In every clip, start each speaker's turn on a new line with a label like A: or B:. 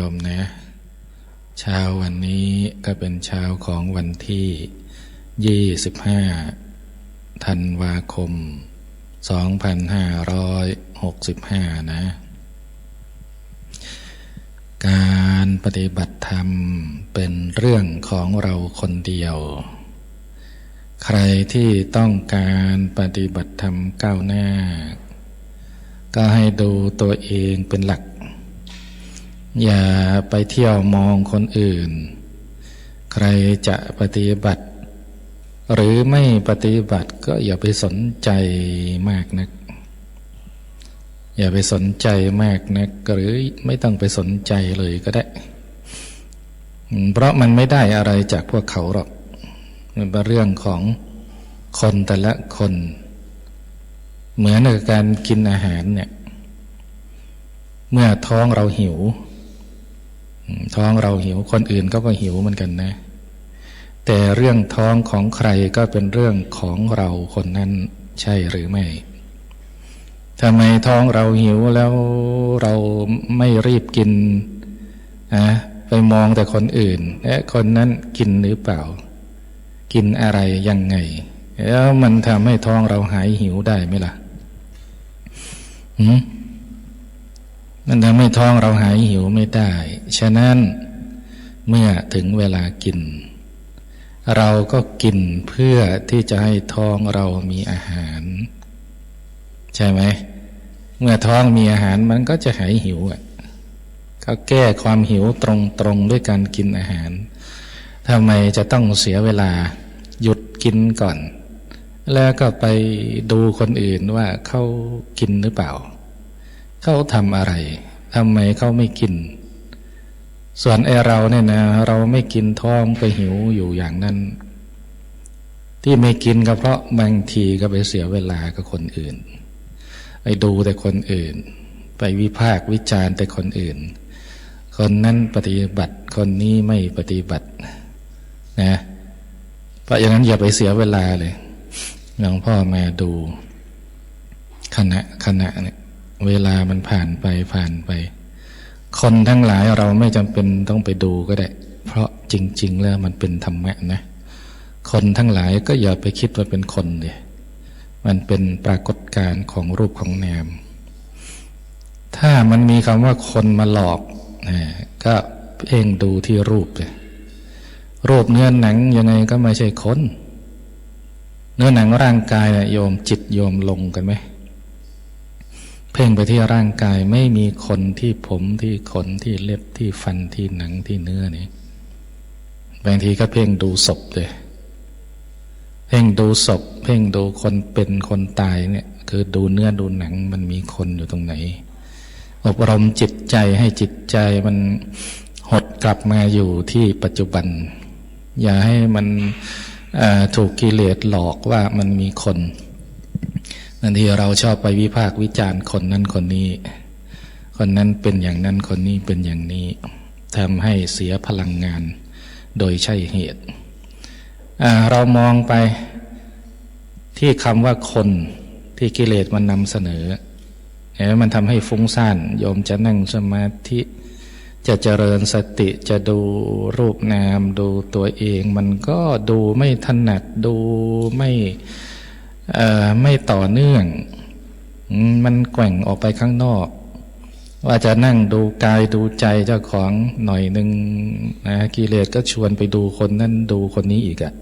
A: ยมนะ เช้าวันนี้ก็เป็นเช้าของวันที่ 25 ธันวาคม 2565 นะ การปฏิบัติธรรมเป็นเรื่องของเราคนเดียว ใครที่ต้องการปฏิบัติธรรมก้าวหน้า ก็ให้ดูตัวเองเป็นหลัก อย่าไปเที่ยวมองคนอื่น ใครจะปฏิบัติ หรือไม่ปฏิบัติก็อย่าไปสนใจมากนัก อย่าไปสนใจมากนัก หรือไม่ต้องไปสนใจเลยก็ได้ เพราะมันไม่ได้อะไรจากพวกเขาหรอก มันเป็นเรื่องของคนแต่ละคน เหมือนกับการกินอาหารเนี่ย เมื่อท้องเราหิว ท้องเราหิวคนอื่นก็ก็หิวเหมือนกันนะ แต่เรื่องท้องของใครก็เป็นเรื่องของเราคนนั้นใช่หรือไม่ทำไมท้องเราหิวแล้วเราไม่รีบกินนะไปมองแต่คนอื่นและคนนั้นกินหรือเปล่า กินอะไรยังไง แล้วมันทำให้ท้องเราหายหิวได้ไหมล่ะหืม มันทำให้ท้องเราหายหิวไม่ได้ ฉะนั้นเมื่อถึงเวลากิน เราก็กินเพื่อที่จะให้ท้องเรามีอาหาร ใช่ไหม เมื่อท้องมีอาหารมันก็จะหายหิวอะก็แก้ความหิวตรงๆด้วยการกินอาหารทำไมจะต้องเสียเวลาหยุดกินก่อน แล้วก็ไปดูคนอื่นว่าเขากินหรือเปล่า เขาทำอะไรทำไมเขาไม่กิน ส่วนไอเราเนี่ยนะเราไม่กินท้องไปหิวอยู่อย่างนั้น ที่ไม่กินก็เพราะบางทีก็ไปเสียเวลากับคนอื่น ไปดูแต่คนอื่น ไปวิพากษ์วิจารณ์แต่คนอื่น คนนั้นปฏิบัติคนนี้ไม่ปฏิบัตินะเพราะอย่างนั้นอย่าไปเสียเวลาเลยหลวงพ่อมาดูขณะขณะเนี่ย เวลามันผ่านไปผ่านไป คนทั้งหลายเราไม่จำเป็นต้องไปดูก็ได้ เพราะจริง ๆ แล้วมันเป็นธรรมะนะ คนทั้งหลายก็อย่าไปคิดว่าเป็นคนเลยมันเป็นปรากฏการณ์ของรูปของนาม ถ้ามันมีคำว่าคนมาหลอกนะก็เพ่งดูที่รูปเลยรูปเนื้อหนังยังไงก็ไม่ใช่คน เนื้อหนังร่างกายนะโยมจิตโยมลงกันไหม เพ่งไปที่ร่างกายไม่มีคนที่ผมที่ขนที่เล็บที่ฟันที่หนังที่เนื้อนี่บางทีก็เพ่งดูศพเลยเพ่งดูศพ เพ่งดูคนเป็นคนตายเนี่ย คือดูเนื้อดูหนังมันมีคนอยู่ตรงไหน อบรมจิตใจให้จิตใจมันหดกลับมาอยู่ที่ปัจจุบัน อย่าให้มันถูกกิเลสหลอกว่ามันมีคน บางทีเราชอบไปวิพากษ์วิจารณ์คนนั้นคนนี้ คนนั้นเป็นอย่างนั้นคนนี้เป็นอย่างนี้ทำให้เสียพลังงานโดยใช่เหตุ เรามองไปที่คำว่าคนที่กิเลสมันนำเสนอเห็นมันทำให้ฟุ้งซ่านโยมจะนั่งสมาธิจะเจริญสติจะดูรูปนามดูตัวเอง มันก็ดูไม่ถนัดดูไม่ ไม่ต่อเนื่อง มันแกว่งออกไปข้างนอก ว่าจะนั่งดูกายดูใจเจ้าของหน่อยหนึ่งนะกิเลสก็ชวนไปดูคนนั่นดูคนนี้อีกอะ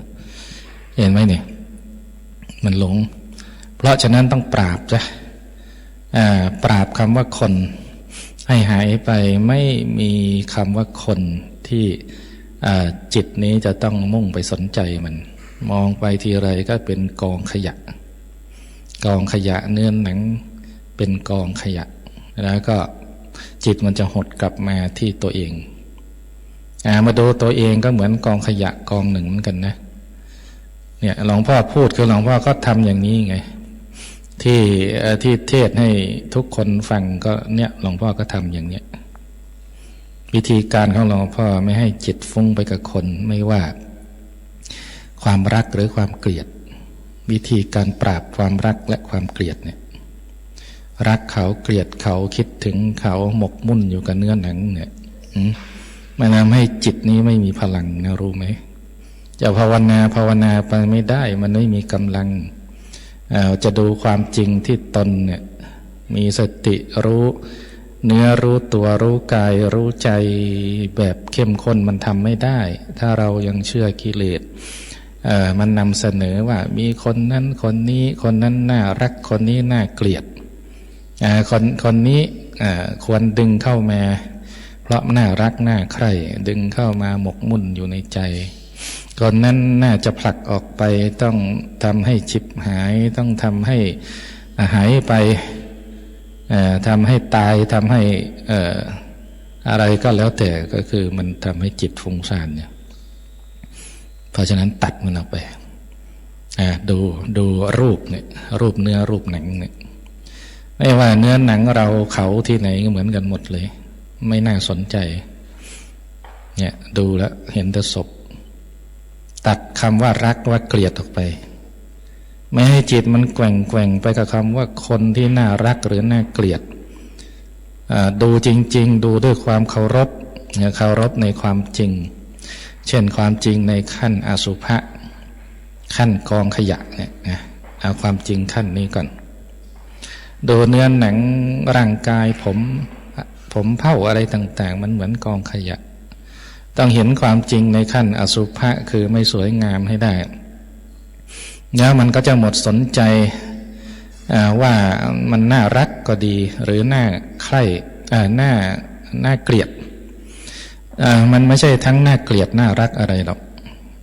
A: เห็นไหมเนี่ย มันหลง เพราะฉะนั้นต้องปราบจ้ะปราบคำว่าคน ให้หายไปไม่มีคำว่าคนที่จิตนี้จะต้องมุ่งไปสนใจมัน มองไปทีไรก็เป็นกองขยะ กองขยะเนื้อหนังเป็นกองขยะ แล้วก็จิตมันจะหดกลับมาที่ตัวเองอมาดูตัวเองก็เหมือนกองขยะกองหนึ่งเหมือนกันนะ เนี่ยหลวงพ่อพูดคือหลวงพ่อก็ทำอย่างนี้ไง ที่ที่เทศให้ทุกคนฟังก็เนี่ยหลวงพ่อก็ทำอย่างเนี้ยวิธีการของหลวงพ่อไม่ให้จิตฟุ้งไปกับคนไม่ว่า ความรักหรือความเกลียด วิธีการปราบความรักและความเกลียดเนี่ยรักเขาเกลียดเขาคิดถึงเขาหมกมุ่นอยู่กับเนื้อหนังเนี่ยมันทำให้จิตนี้ไม่มีพลังนะรู้ไหมจะภาวนาภาวนาไปไม่ได้ มันไม่มีกำลังจะดูความจริงที่ตนเนี่ยมีสติรู้ เนื้อรู้ตัวรู้กายรู้ใจแบบเข้มข้นมันทำไม่ได้ ถ้าเรายังเชื่อกิเลส มันนำเสนอว่ามีคนนั้นคนนี้คนนั้นน่ารักคนนี้น่าเกลียดคนคนนี้ควรดึงเข้ามาเพราะน่ารักน่าใคร่ดึงเข้ามาหมกมุ่นอยู่ในใจคนนั้นน่าจะผลักออกไปต้องทำให้ฉิบหาย ต้องทำให้หายไปทำให้ตายทำให้อะไรก็แล้วแต่ก็คือมันทำให้จิตฟุ้งซ่านเนี่ย ราะฉะนั้นตัดมันออกไปดูดูรูปเนี่ยรูปเนื้อรูปหนังเนี่ยไม่ว่าเนื้อหนังเราเขาที่ไหนก็เหมือนกันหมดเลย ไม่น่าสนใจเนี่ยดูแล้วเห็นแต่ศพ ตัดคำว่ารักว่าเกลียดออกไป ไม่ให้จิตมันแกว่งแกว่งไปกับคำว่าคนที่น่ารักหรือน่าเกลียดดูจริง ๆ ดูด้วยความเคารพเนี่ยเคารพในความจริง เช่นความจริงในขั้นอสุภะขั้นกองขยะเนี่ยนะเอาความจริงขั้นนี้ก่อน ดูเนื้อหนังร่างกายผมผมเผ้าอะไรต่าง ๆ มันเหมือนกองขยะ ต้องเห็นความจริงในขั้นอสุภะคือไม่สวยงามให้ได้แล้วมันก็จะหมดสนใจว่ามันน่ารักก็ดี หรือน่าใคร่น่าน่าเกลียด มันไม่ใช่ทั้งน่าเกลียดน่ารักอะไรหรอก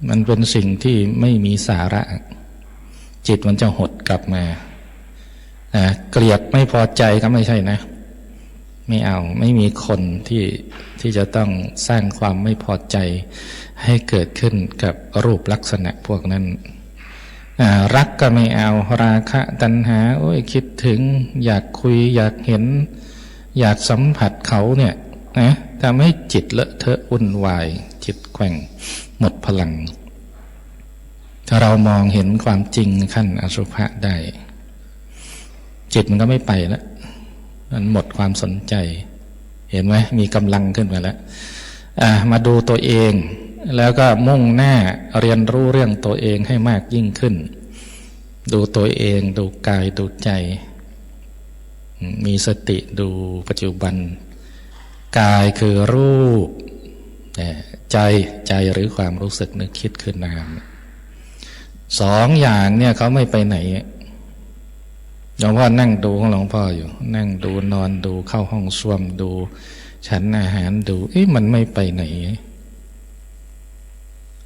A: มันเป็นสิ่งที่ไม่มีสาระ จิตมันจะหดกลับมาเกลียดไม่พอใจก็ไม่ใช่นะ ไม่เอาไม่มีคนที่ที่จะต้องสร้างความไม่พอใจให้เกิดขึ้นกับรูปลักษณะพวกนั้นรักก็ไม่เอาราคะตัณหา โอ้ยคิดถึง อยากคุยอยากเห็น อยากสัมผัสเขาเนี่ย นะทำให้จิตเลอะเทอะวุ่นวาย จิตแกว่งหมดพลัง ถ้าเรามองเห็นความจริงขั้นอสุภะได้ จิตมันก็ไม่ไปแล้วมันหมดความสนใจ เห็นไหมมีกำลังขึ้นมาแล้วมาดูตัวเอง แล้วก็มุ่งหน้าเรียนรู้เรื่องตัวเองให้มากยิ่งขึ้น ดูตัวเองดูกายดูใจ มีสติดูปัจจุบัน กายคือรูปใจใจหรือความรู้สึกนึกคิดคือนามสองอย่างเนี่ยเขาไม่ไปไหนหลวงพ่อนั่งดูของหลวงพ่ออยู่ นั่งดูนอนดูเข้าห้องส้วมดูฉันอาหารดูเอ๊ะมันไม่ไปไหน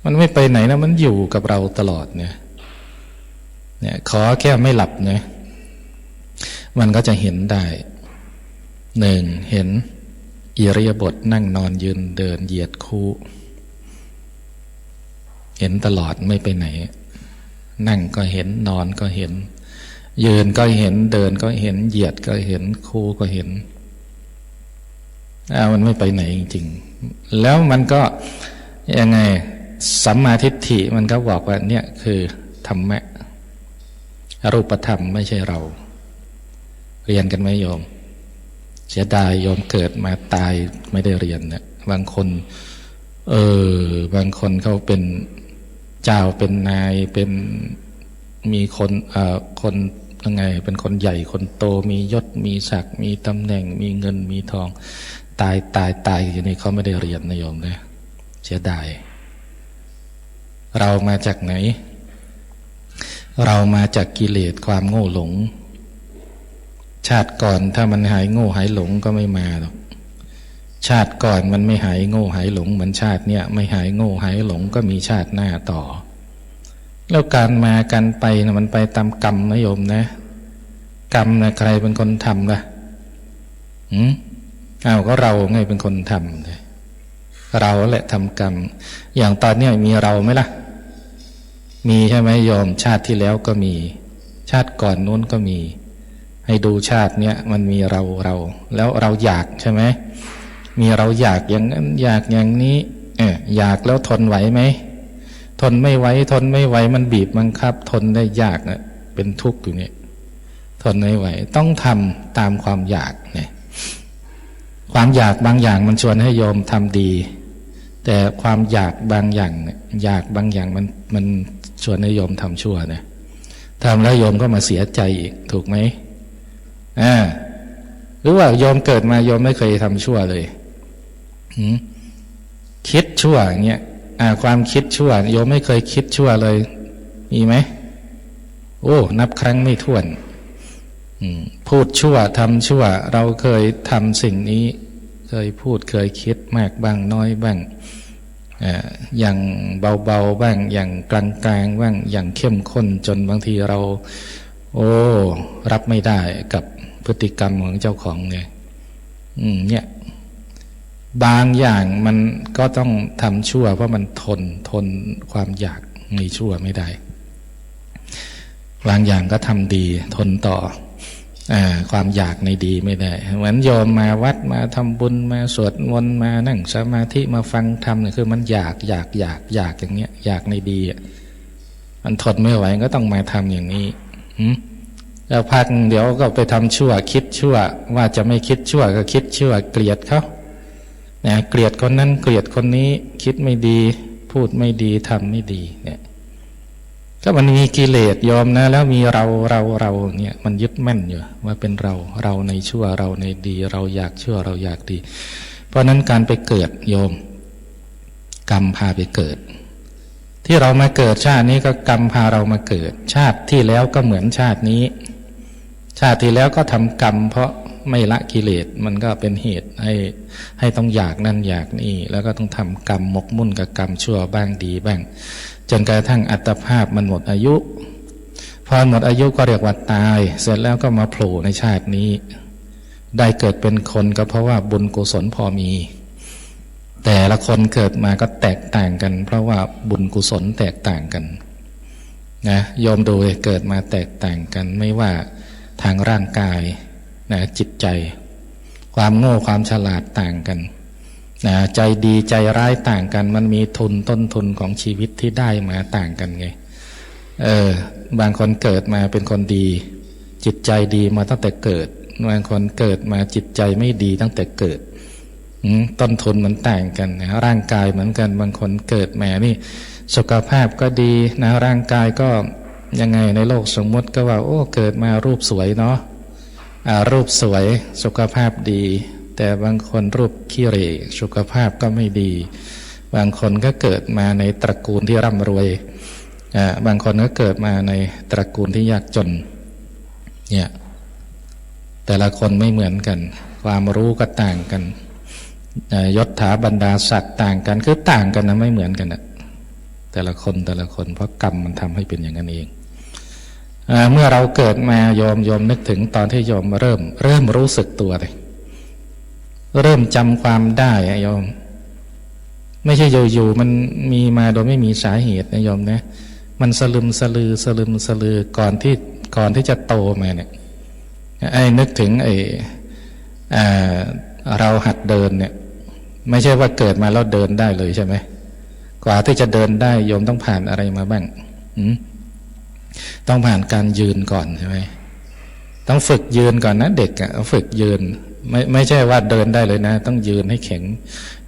A: มันไม่ไปไหนนะมันอยู่กับเราตลอดเนี่ยเนี่ยขอแค่ไม่หลับเนี่ยมันก็จะเห็นได้หนึ่งเห็น อิริยาบถนั่งนอนยืนเดินเหยียดคู่ เห็นตลอดไม่ไปไหน นั่งก็เห็นนอนก็เห็น ยืนก็เห็นเดินก็เห็นเหยียดก็เห็นคู่ก็เห็นอามันไม่ไปไหนจริง ๆ แล้วมันก็ยังไงสัมมาทิฏฐิมันก็บอกว่าเนี่ยคือธรรมะรูปธรรมไม่ใช่เรา เรียนกันไหมโยม เสียดายโยมเกิดมาตายไม่ได้เรียนเนี่ยบางคน เออบางคนเขาเป็นเจ้าเป็นนายเป็นมีคนเอ่อคนยังไง เป็นคนใหญ่คนโตมียศมีศักดิ์มีตำแหน่ง มีเงินมีทอง ตายตายตายอยู่นี่เขาไม่ได้เรียนนะโยมนะเสียดายเรามาจากไหน เรามาจากกิเลสความโง่หลง ชาติก่อนถ้ามันหายโง่หายหลงก็ไม่มาหรอกชาติก่อนมันไม่หายโง่หายหลง เหมือนชาติเนี้ยไม่หายโง่หายหลงก็มีชาติหน้าต่อ แล้วการมาการไปนะมันไปตามกรรมนะโยมนะ กรรมนะใครเป็นคนทำล่ะอืมอ้าวก็เราไงเป็นคนทำเลยเราแหละทำกรรม อย่างตอนนี้มีเราไหมล่ะ มีใช่ไหมโยมชาติที่แล้วก็มี ชาติก่อนนู้นก็มี ให้ดูชาติเนี้ยมันมีเราเรา แล้วเราอยากใช่ไหมมีเราอยากอย่างนั้นอยากอย่างนี้เอออยากแล้วทนไหวไหมทนไม่ไหวทนไม่ไหวมันบีบบังคับ ทนได้ยากนะเป็นทุกข์อยู่เนี่ยทนไม่ไหว ต้องทำตามความอยากเนี่ยความอยากบางอย่างมันชวนให้โยมทำดี แต่ความอยากบางอย่างเนี่ยอยากบางอย่างมันมันชวนให้โยมทำชั่วเนี่ยทำแล้วโยมก็มาเสียใจอีกถูกไหม อ่าหรือว่าโยมเกิดมาโยมไม่เคยทำชั่วเลยคิดชั่วอย่างเงี้ยอ่า ความคิดชั่วโยมไม่เคยคิดชั่วเลย มีไหมโอ้ นับครั้งไม่ถ้วนพูดชั่วทำชั่ว เราเคยทำสิ่งนี้ เคยพูดเคยคิดมากบ้างน้อยบ้างอย่างเบาๆบ้าง อย่างกลางๆบ้างอย่างเข้มข้นจนบางทีเรา โอ้ รับไม่ได้กับ ติกรรมของเจ้าของเนี่ยอืม เนี่ย บางอย่างมันก็ต้องทำชั่ว เพราะมันทนทนความอยากในชั่วไม่ได้ บางอย่างก็ทำดี ทนต่ออาความอยากในดีไม่ได้ เหมือนโยมมาวัดมาทำบุญมาสวดมนต์มานั่งสมาธิมาฟังธรรมเนี่ยคือมันอยากอยากอยากอยากอย่างเงี้ย อยากในดีอะมันทนไม่ไหวก็ต้องมาทำอย่างนี้หืม แล้วพักเดี๋ยวก็ไปทำชั่วคิดชั่ว ว่าจะไม่คิดชั่วก็คิดชั่ว เกลียดเขานะเกลียดคนนั้นเกลียดคนนี้คิดไม่ดี พูดไม่ดีทำไม่ดีเนี่ยก็มันมีกิเลสยอมนะ แล้วมีเราเราเราเนี่ยมันยึดมั่นอยู่ว่าเป็นเราเราในชั่วเราในดี เราอยากชั่วเราอยากดี เพราะนั้นการไปเกิดโยม กรรมพาไปเกิด ที่เรามาเกิดชาตินี้ก็กรรมพาเรามาเกิด ชาติที่แล้วก็เหมือนชาตินี้ ชาติที่แล้วก็ทำกรรม เพราะไม่ละกิเลสมันก็เป็นเหตุให้ให้ต้องอยากนั่นอยากนี่ แล้วก็ต้องทำกรรมหมกมุ่นกับกรรมชั่วบ้างดีบ้าง จนกระทั่งอัตภาพมันหมดอายุ พอหมดอายุก็เรียกว่าตาย เสร็จแล้วก็มาโผล่ในชาตินี้ ได้เกิดเป็นคนก็เพราะว่าบุญกุศลพอมี แต่ละคนเกิดมาก็แตกต่างกัน เพราะว่าบุญกุศลแตกต่างกันนะโยมดูเกิดมาแตกต่างกันไม่ว่า ทางร่างกายนะจิตใจ ความโง่ความฉลาดต่างกันนะใจดีใจร้ายต่างกัน มันมีทุนต้นทุนของชีวิตที่ได้มาต่างกันไงเออบางคนเกิดมาเป็นคนดี จิตใจดีมาตั้งแต่เกิด บางคนเกิดมาจิตใจไม่ดีตั้งแต่เกิดต้นทุนมันต่างกันนะร่างกายเหมือนกัน บางคนเกิดมานี่ สุขภาพก็ดีนะร่างกายก็ ยังไงในโลกสมมติก็ว่า โอ้ เกิดมารูปสวยเนาะรูปสวยสุขภาพดี แต่บางคนรูปขี้เหร่สุขภาพก็ไม่ดี บางคนก็เกิดมาในตระกูลที่ร่ำรวยบางคนก็เกิดมาในตระกูลที่ยากจนเนี่ยแต่ละคนไม่เหมือนกัน ความรู้ก็ต่างกันยศถาบรรดาศักดิ์ต่างกัน คือต่างกันนะไม่เหมือนกันนะแต่ละคนแต่ละคนเพราะกรรมมันทำให้เป็นอย่างนั้นเอง เมื่อเราเกิดมายอมยอมนึกถึงตอนที่ยอมเริ่ม เริ่มรู้สึกตัวเลยเริ่มจำความได้ยอมไม่ใช่อยู่ๆมันมีมาโดยไม่มีสาเหตุนะยอมนะมันสลึมสลือสลึมสลือก่อนที่ก่อนที่จะโตมาเนี่ยไอ้นึกถึงไอ้เราหัดเดินเนี่ย ไม่ใช่ว่าเกิดมาแล้วเดินได้เลยใช่ไหมกว่าที่จะเดินได้โยมต้องผ่านอะไรมาบ้างอืม ต้องผ่านการยืนก่อนใช่ไหมต้องฝึกยืนก่อนนะเด็กอะฝึกยืน ไม่ไม่ใช่ว่าเดินได้เลยนะ ต้องยืนให้แข็ง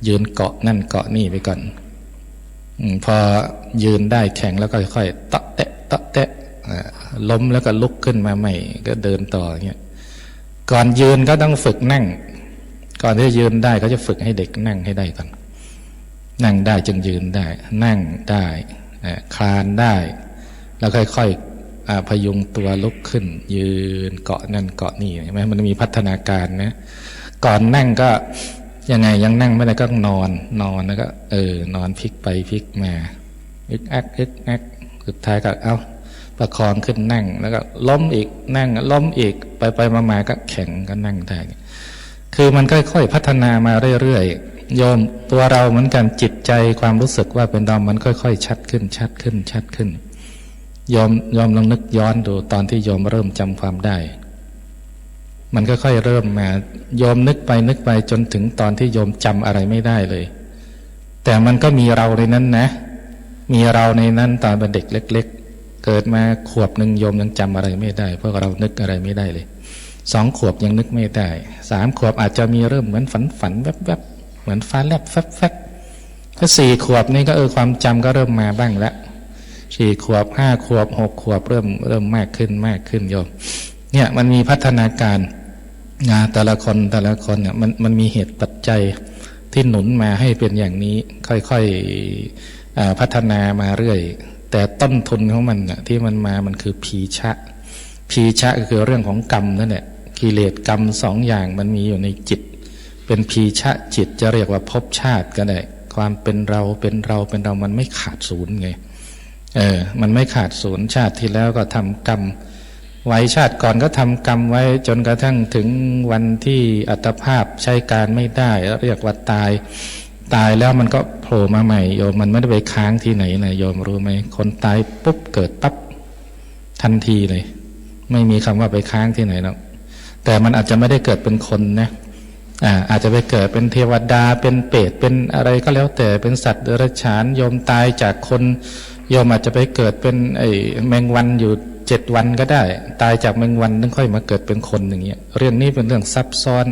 A: ยืนเกาะนั่นเกาะนี่ไปก่อนอพอยืนได้แข็งแล้วก็ค่อยตะเตะเตะเตะล้มแล้วก็ลุกขึ้นมาใหม่ ก็เดินต่อเงี้ยก่อนยืนก็ต้องฝึกนั่ง ก่อนที่จะยืนได้เขาจะฝึกให้เด็กนั่งให้ได้ก่อน นั่งได้จึงยืนได้ นั่งได้คลานได้ แล้วค่อยๆพยุงตัวลุกขึ้น ยืนเกาะนั่นเกาะนี่ใช่ไหมมันมีพัฒนาการนะก่อนนั่งก็ยังไงยังนั่งไม่ได้ก็นอนนอนแล้วก็ เออนอนพลิกไปพลิกมาอึกอักอึกอักสุดท้ายก็เอาประคองขึ้นนั่งแล้วก็ล้มอีกนั่งล้มอีกไปไปมาๆก็แข็งก็นั่งได้คือมันค่อยๆพัฒนามาเรื่อยๆโยมตัวเราเหมือนกันจิตใจความรู้สึกว่าเป็นดอมมันค่อยๆ ชัดขึ้นชัดขึ้นชัดขึ้น ยอมยอมลองนึกย้อนดูตอนที่ยอมเริ่มจำความได้ มันก็ค่อยเริ่มมายอมนึกไปนึกไปจนถึงตอนที่ยอมจำอะไรไม่ได้เลย แต่มันก็มีเราในนั้นนะ มีเราในนั้นตอนเป็นเด็กเล็ก ๆ เกิดมาขวบหนึ่งโยมยังจำอะไรไม่ได้ เพราะเรานึกอะไรไม่ได้เลยสองขวบยังนึกไม่ได้สามขวบอาจจะมีเริ่มเหมือนฝันฝันแวบแวบเหมือนฟ้าแลบแฟบแฟบถ้าสี่ขวบนี่ก็เออความจำก็เริ่มมาบ้างแล้ว สี่ขวบห้าขวบหกขวบเริ่มเริ่มมากขึ้นมากขึ้นโยมเนี่ยมันมีพัฒนาการนะแต่ละคนแต่ละคนเนี่ยมันมันมีเหตุปัจจัยที่หนุนมาให้เป็นอย่างนี้ค่อยๆพัฒนามาเรื่อย แต่ต้นทุนของมันน่ะที่มันมามันคือพีชะ พีชะก็คือเรื่องของกรรมนั่นแหละกิเลสกรรมสองอย่างมันมีอยู่ในจิต เป็นพีชะจิตจะเรียกว่าภพชาติก็ได้ความเป็นเราเป็นเราเป็นเรามันไม่ขาดศูนย์ไง เออ มันไม่ขาดศูนย์ชาติที่แล้วก็ทำกรรม ไว้ชาติก่อนก็ทำกรรมไว้จนกระทั่งถึงวันที่อัตภาพใช้การไม่ได้เรียกว่าตาย ตายแล้วมันก็โผล่มาใหม่โยมมันไม่ได้ไปค้างที่ไหนนะโยมรู้ไหมคนตายปุ๊บเกิดปั๊บทันทีเลย ไม่มีคำว่าไปค้างที่ไหนหรอกแต่มันอาจจะไม่ได้เกิดเป็นคนนะอ่าอาจจะไปเกิดเป็นเทวดาเป็นเปรตเป็นอะไรก็แล้วแต่เป็นสัตว์เดรัจฉานโยมตายจากคน โยมอาจจะไปเกิดเป็นไอ้แมงวันอยู่เจ็ดวันก็ได้ ตายจากแมงวันนึงค่อยมาเกิดเป็นคนอย่างเงี้ยเรื่องนี้เป็นเรื่องซับซ้อน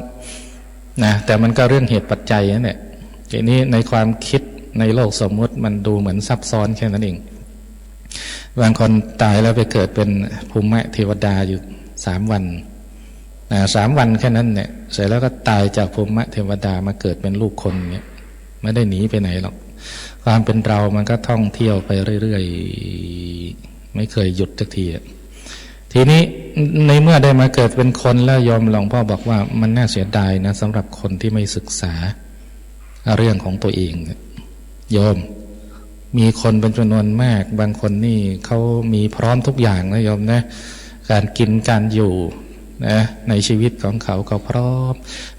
A: นะแต่มันก็เรื่องเหตุปัจจัยนั่นแหละทีนี้ในความคิดในโลกสมมุติมันดูเหมือนซับซ้อนแค่นั้นเองบางคนตายแล้วไปเกิดเป็นภูมิเทวดาอยู่สามวันนะสามวันแค่นั้นเนี่ยเสร็จแล้วก็ตายจากภูมิเทวดามาเกิดเป็นลูกคนเนี่ยไม่ได้หนีไปไหนหรอก ความเป็นเรามันก็ท่องเที่ยวไปเรื่อยๆ ไม่เคยหยุดสักทีทีนี้ในเมื่อได้มาเกิดเป็นคนแล้วยอมหลวงพ่อบอกว่ามันน่าเสียดายนะสำหรับคนที่ไม่ศึกษาเรื่องของตัวเองโยม มีคนเป็นจำนวนมาก บางคนนี่เขามีพร้อมทุกอย่างนะโยมนะ การกินการอยู่นะในชีวิตของเขาเขาพร้อม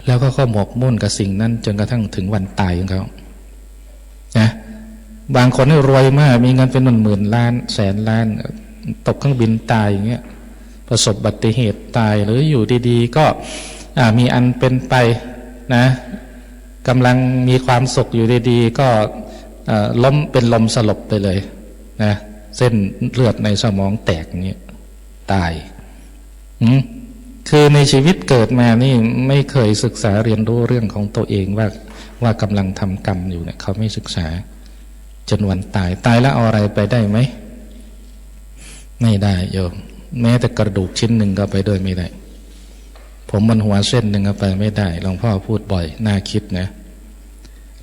A: แล้วก็เขาหมกมุ่นกับสิ่งนั้น จนกระทั่งถึงวันตายของเขา นะบางคนรวยมาก มีเงินเป็นหมื่นหมื่นล้าน แสนล้าน ตกเครื่องบินตายอย่างเงี้ยประสบบัติเหตุตายหรืออยู่ดีๆ ก็มีอันเป็นไปนะกำลังมีความสุขอยู่ดีๆ ก็ล้มเป็นลมสลบไปเลยนะเส้นเลือดในสมองแตกอย่างเงี้ยตายคือในชีวิตเกิดมานี่ไม่เคยศึกษาเรียนรู้เรื่องของตัวเองว่า ว่ากำลังทำกรรมอยู่เนี่ยเขาไม่ศึกษาจนวันตายตายแล้วเอาอะไรไปได้ไหม ไม่ได้โยมแม้แต่กระดูกชิ้นหนึ่งก็ไปด้วยไม่ได้ ผมมันหัวเส้นหนึ่งก็ไปไม่ได้หลวงพ่อพูดบ่อยน่าคิดนะ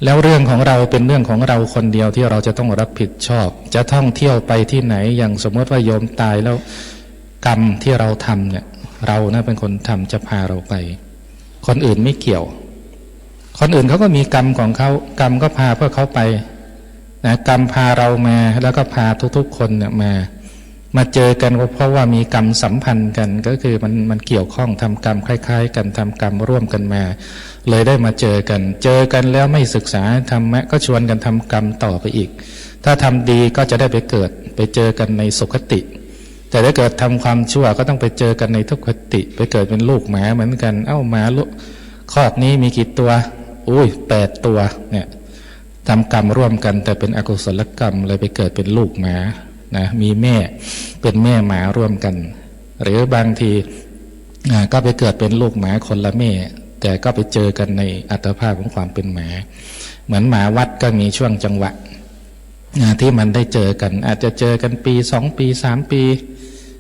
A: แล้วเรื่องของเราเป็นเรื่องของเราคนเดียวที่เราจะต้องรับผิดชอบ จะท่องเที่ยวไปที่ไหนอย่างสมมติว่าโยมตายแล้วกรรมที่เราทำเนี่ย เรานะเป็นคนทำจะพาเราไป คนอื่นไม่เกี่ยว คนอื่นเขาก็มีกรรมของเขากรรมก็พาเพื่อเขาไปนะกรรมพาเรามาแล้วก็พาทุกๆคนเนี่ยมา มาเจอกันก็เพราะว่ามีกรรมสัมพันธ์กัน ก็คือมันมันเกี่ยวข้องทำกรรมคล้าย ๆ กันทำกรรมร่วมกันมา เลยได้มาเจอกัน เจอกันแล้วไม่ศึกษาธรรมะก็ชวนกันทำกรรมต่อไปอีก ถ้าทำดีก็จะได้ไปเกิดไปเจอกันในสุคติ แต่ถ้าเกิดทำความชั่วก็ต้องไปเจอกันในทุกขติ ไปเกิดเป็นลูกหมาเหมือนกัน เอ้าหมาลูกคอกนี้มีกี่ตัว อุ้ยแปดตัวเนี่ยทำกรรมร่วมกัน แต่เป็นอกุศลกรรมเลยไปเกิดเป็นลูกหมานะมีแม่เป็นแม่หมาร่วมกัน หรือบางทีก็ไปเกิดเป็นลูกหมาคนละแม่ แต่ก็ไปเจอกันในอัตภาพของความเป็นหมา เหมือนหมาวัดก็มีช่วงจังหวะที่มันได้เจอกัน อาจจะเจอกันปีสองปีสามปี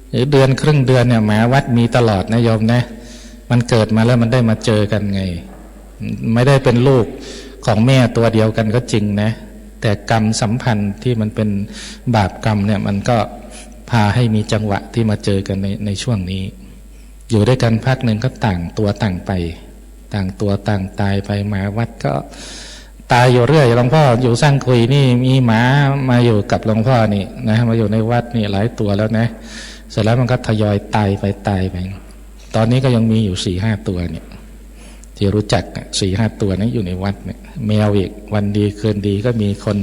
A: หรือเดือนครึ่งเดือนเนี่ยหมาวัดมีตลอดนะโยมนะ มันเกิดมาแล้วมันได้มาเจอกันไง ไม่ได้เป็นลูกของแม่ตัวเดียวกันก็จริงนะ แต่กรรมสัมพันธ์ที่มันเป็นบาปกรรมเนี่ยมันก็พาให้มีจังหวะที่มาเจอกันในในช่วงนี้ อยู่ด้วยกันพักหนึ่งก็ต่างตัวต่างไป ต่างตัวต่างตายไปหมาวัดก็ตายอยู่เรื่อยหลวงพ่ออยู่สร้างคุยนี่มีหมามาอยู่กับหลวงพ่อนี่นะมาอยู่ในวัดนี่หลายตัวแล้วนะ เสร็จแล้วมันก็ทยอยตายไปตายไป ตอนนี้ก็ยังมีอยู่สี่ห้าตัวเนี่ย ที่รู้จักสี่ห้าตัวนี้อยู่ในวัดเนี่ยแมวอีกวันดีคืนดีก็มีคน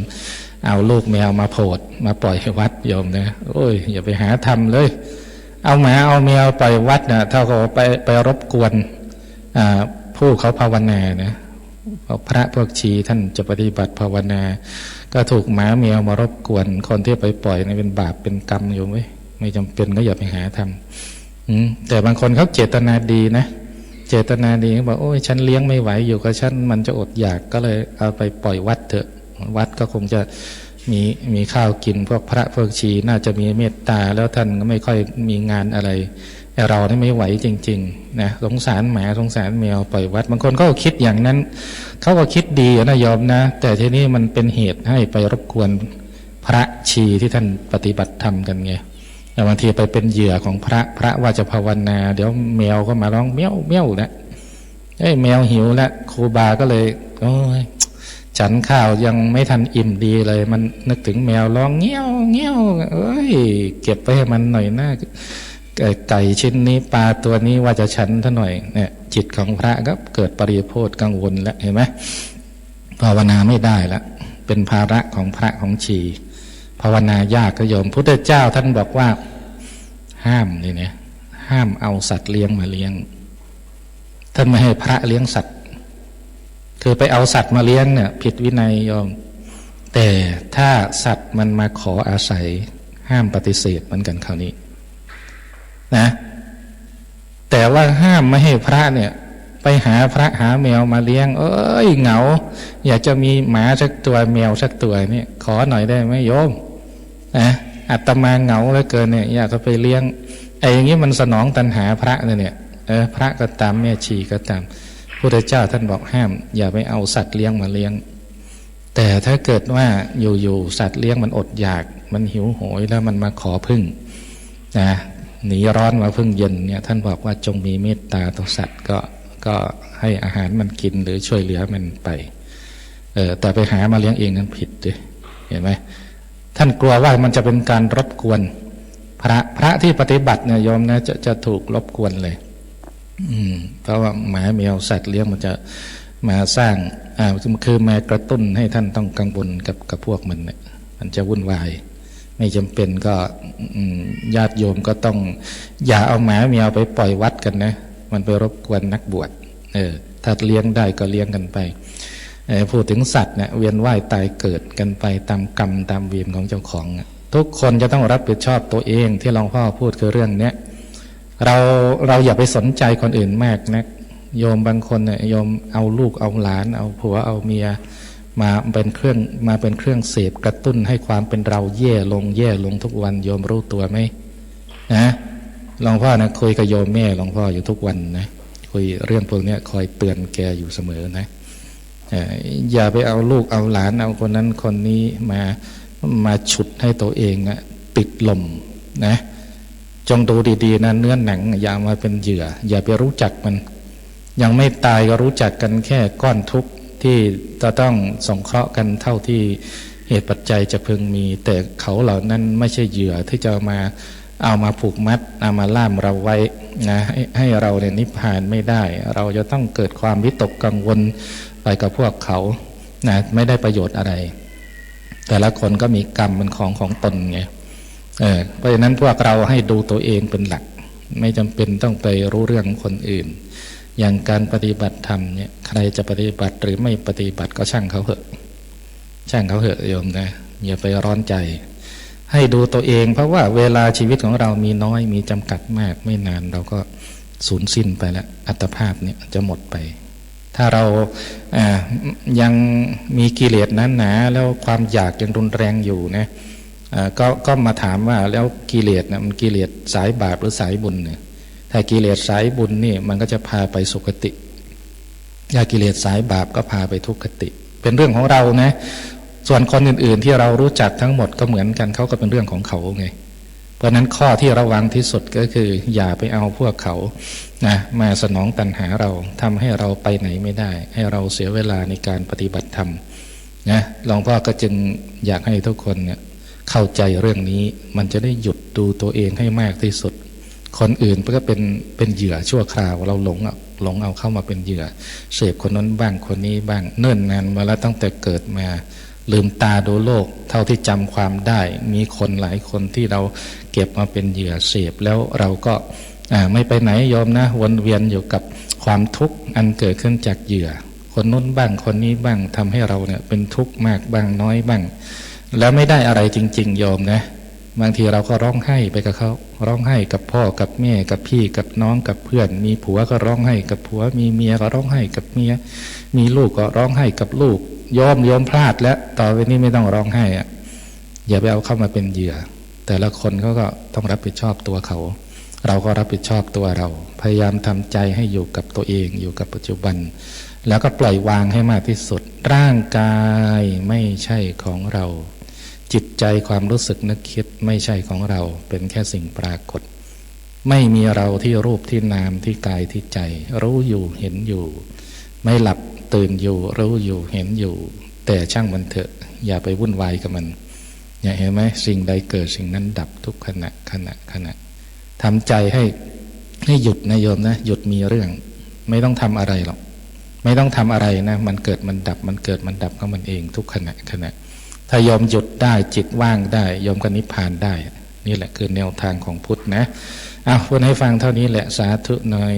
A: เอาลูกแมวมาโผดมาปล่อยวัดโยมนะโอ้ยอย่าไปหาทำเลย เอาหมาเอาแมวไปวัดนะเท่ากับไปไปรบกวนผู้เขาภาวนานะพระพวกชีท่านจะปฏิบัติภาวนา ก็ถูกหมาแมวมารบกวน คนที่ไปปล่อยนี่เป็นบาปเป็นกรรมอยู่ไหมไม่จำเป็นก็อย่าไปหาทำแต่บางคนเขาเจตนาดีนะเจตนาดีบอกโอ้ยฉันเลี้ยงไม่ไหวอยู่กับฉันมันจะอดอยากก็เลยเอาไปปล่อยวัดเถอะ วัดก็คงจะมีมีข้าวกินพวกพระพวกชีน่าจะมีเมตตาแล้วท่านก็ไม่ค่อยมีงานอะไรเรานี่ไม่ไหวจริงๆนะสงสารหมาสงสารแมวปล่อยวัดบางคนก็คิดอย่างนั้นเขาก็คิดดีนะยอมนะ แต่ทีนี้มันเป็นเหตุให้ไปรบกวนพระชีที่ท่านปฏิบัติธรรมกันไง บางทีไปเป็นเหยื่อของพระพระว่าจะภาวนา เดี๋ยวแมวก็มาร้องเมี้ยวเมี้ยวนะเอ้ยแมวหิวแล้วครูบาก็เลยโอ้ยฉันข้าวยังไม่ทันอิ่มดีเลย มันนึกถึงแมวร้องเงี้ยวเงี้ยวเอ้ย เก็บไปให้มันหน่อยนะไก่ชิ้นนี้ปลาตัวนี้ว่าจะฉันท่าหน่อยเนี่ยจิตของพระก็เกิดปริโพธกังวลแล้วเห็นไหมภาวนาไม่ได้ละเป็นภาระของพระของชี ภาวนายากก็โยมพุทธเจ้าท่านบอกว่า ห้ามนี่เนี่ยห้ามเอาสัตว์เลี้ยงมาเลี้ยงท่านไม่ให้พระเลี้ยงสัตว์ คือไปเอาสัตว์มาเลี้ยงเนี่ย ผิดวินัยโยม แต่ถ้าสัตว์มันมาขออาศัย ห้ามปฏิเสธเหมือนกันคราวนี้ นะ แต่ว่าห้ามไม่ให้พระเนี่ย ไปหาพระหาแมวมาเลี้ยง เอ้ยเหงา อยากจะมีหมาสักตัวแมวสักตัวเนี่ยขอหน่อยได้ไหมโยม นะอัตมาเหงาเหลือเกินเนี่ยอยากจะไปเลี้ยงไอ้อย่างนี้มันสนองตัณหาพระเนี่ยเออพระก็ตามแม่ชีก็ตามพุทธเจ้าท่านบอกห้าม อย่าไปเอาสัตว์เลี้ยงมาเลี้ยง แต่ถ้าเกิดว่าอยู่ๆสัตว์เลี้ยงมันอดอยาก มันหิวโหยแล้วมันมาขอพึ่งนะหนีร้อนมาพึ่งเย็นเนี่ยท่านบอกว่าจงมีเมตตาต่อสัตว์ก็ก็ให้อาหารมันกินหรือช่วยเหลือมันไปเออแต่ไปหามาเลี้ยงเองนั้นผิดด้วยเห็นไหม ท่านกลัวว่ามันจะเป็นการรบกวน พระพระที่ปฏิบัติเนี่ยโยมนะจะจะถูกรบกวนเลย อืม เพราะว่าหมาแมวสัตว์เลี้ยงมันจะมาสร้าง อ่าคือมากระตุ้นให้ท่านต้องกังวลกับกับพวกมันเนี่ยมันจะวุ่นวาย ไม่จำเป็นก็ญาติโยมก็ต้อง อย่าเอาหมาแมวไปปล่อยวัดกันนะ มันไปรบกวนนักบวชเออถ้าเลี้ยงได้ก็เลี้ยงกันไป พูดถึงสัตว์เนี่ยเวียนว่ายตายเกิดกันไปตามกรรมตามเวียนของเจ้าของ ทุกคนจะต้องรับผิดชอบตัวเองที่หลวงพ่อพูดคือเรื่องเนี้ยเราเราอย่าไปสนใจคนอื่นมากนะโยมบางคนเนี่ยโยมเอาลูกเอาหลาน เอาผัวเอาเมียมาเป็นเครื่องมาเป็นเครื่องเสพกระตุ้นให้ความเป็นเราแย่ลงแย่ลงทุกวันโยมรู้ตัวไหมนะหลวงพ่อนะคุยกับโยมแม่หลวงพ่ออยู่ทุกวันนะคุยเรื่องพวกนี้คอยเตือนแกอยู่เสมอนะ อย่าไปเอาลูกเอาหลานเอาคนนั้นคนนี้มามาฉุดให้ตัวเองอะติดลมนะจงดูดีๆนะเนื้อหนัง อย่ามาเป็นเหยื่อ อย่าไปรู้จักมัน ยังไม่ตายก็รู้จักกันแค่ก้อนทุกข์ที่จะต้องสงเคราะห์กันเท่าที่เหตุปัจจัยจะพึงมี แต่เขาเหล่านั้นไม่ใช่เหยื่อที่จะมาเอามาผูกมัดเอามาล่ามเราไว้นะให้เราเนี่ยนิพพานไม่ได้ เราจะต้องเกิดความวิตกกังวล ไปกับพวกเขานะไม่ได้ประโยชน์อะไร แต่ละคนก็มีกรรมเป็นของของตนไงเออเพราะฉะนั้นพวกเราให้ดูตัวเองเป็นหลัก ไม่จำเป็นต้องไปรู้เรื่องคนอื่น อย่างการปฏิบัติธรรมเนี่ยใครจะปฏิบัติหรือไม่ปฏิบัติก็ช่างเขาเหอะ ช่างเขาเหอะโยมนะอย่าไปร้อนใจ ให้ดูตัวเองเพราะว่าเวลาชีวิตของเรามีน้อยมีจำกัดมากไม่นานเราก็สูญสิ้นไปแล้วอัตภาพเนี่ยจะหมดไป ถ้าเรายังมีกิเลสนั้นหนาแล้วความอยากยังรุนแรงอยู่นะก็ก็มาถามว่าแล้วกิเลสนะมันกิเลสสายบาปหรือสายบุญเนี่ยถ้ากิเลสสายบุญนี่มันก็จะพาไปสุคติถ้ากิเลสสายบาปก็พาไปทุกขติ เป็นเรื่องของเรานะ ส่วนคนอื่น ๆ ที่เรารู้จักทั้งหมดก็เหมือนกันเขาก็เป็นเรื่องของเขาไง ราะนั้นข้อที่ระวังที่สุดก็คือ อย่าไปเอาพวกเขานะมาสนองตันหาเราทำให้เราไปไหนไม่ได้ ให้เราเสียเวลาในการปฏิบัติธรรมนะหลวงพ่อก็จึงอยากให้ทุกคนเนี่ยเข้าใจเรื่องนี้มันจะได้หยุดดูตัวเองให้มากที่สุด คนอื่นก็เป็นเป็นเหยื่อชั่วคราวเราหลงหลงเอาเข้ามาเป็นเหยื่อเสพคนนั้นบ้างคนนี้บ้างเนิ่นนานมาแล้วตั้งแต่เกิดมา ลืมตาดูโลก เท่าที่จำความได้ มีคนหลายคนที่เราเก็บมาเป็นเหยื่อเสพแล้วเราก็ไม่ไปไหนยอมนะวนเวียนอยู่กับความทุกข์อันเกิดขึ้นจากเหยื่อ คนนู้นบ้างคนนี้บ้างทำให้เราเนี่ยเป็นทุกข์มากบ้างน้อยบ้าง แล้วไม่ได้อะไรจริงๆยอมนะบางทีเราก็ร้องไห้ไปกับเขาร้องไห้กับพ่อกับแม่กับพี่กับน้องกับเพื่อน มีผัวก็ร้องไห้กับผัว มีเมียก็ร้องไห้กับเมีย มีลูกก็ร้องไห้กับลูก ยอมยอมพลาดแล้ว ต่อไปนี้ไม่ต้องร้องไห้อะอย่าไปเอาเข้ามาเป็นเหยื่อ แต่ละคนเขาก็ต้องรับผิดชอบตัวเขา เราก็รับผิดชอบตัวเรา พยายามทำใจให้อยู่กับตัวเอง อยู่กับปัจจุบัน แล้วก็ปล่อยวางให้มากที่สุด ร่างกายไม่ใช่ของเรา จิตใจความรู้สึกนึกคิดไม่ใช่ของเรา เป็นแค่สิ่งปรากฏ ไม่มีเราที่รูปที่นามที่กายที่ใจ รู้อยู่เห็นอยู่ ไม่หลับ ตื่นอยู่รู้อยู่เห็นอยู่ แต่ช่างมันเถอะ อย่าไปวุ่นวายกับมันอย่าเห็นไหมสิ่งใดเกิดสิ่งนั้นดับทุกขณะขณะขณะทำใจให้ให้หยุดนะโยมนะหยุดมีเรื่อง ไม่ต้องทำอะไรหรอก ไม่ต้องทำอะไรนะ มันเกิดมันดับ มันเกิดมันดับของมันเองทุกขณะขณะ ถ้ายอมหยุดได้จิตว่างได้ยอมกันนิพพานได้ นี่แหละคือแนวทางของพุทธนะอ้าวพูดให้ฟังเท่านี้แหละสาธุหน่อย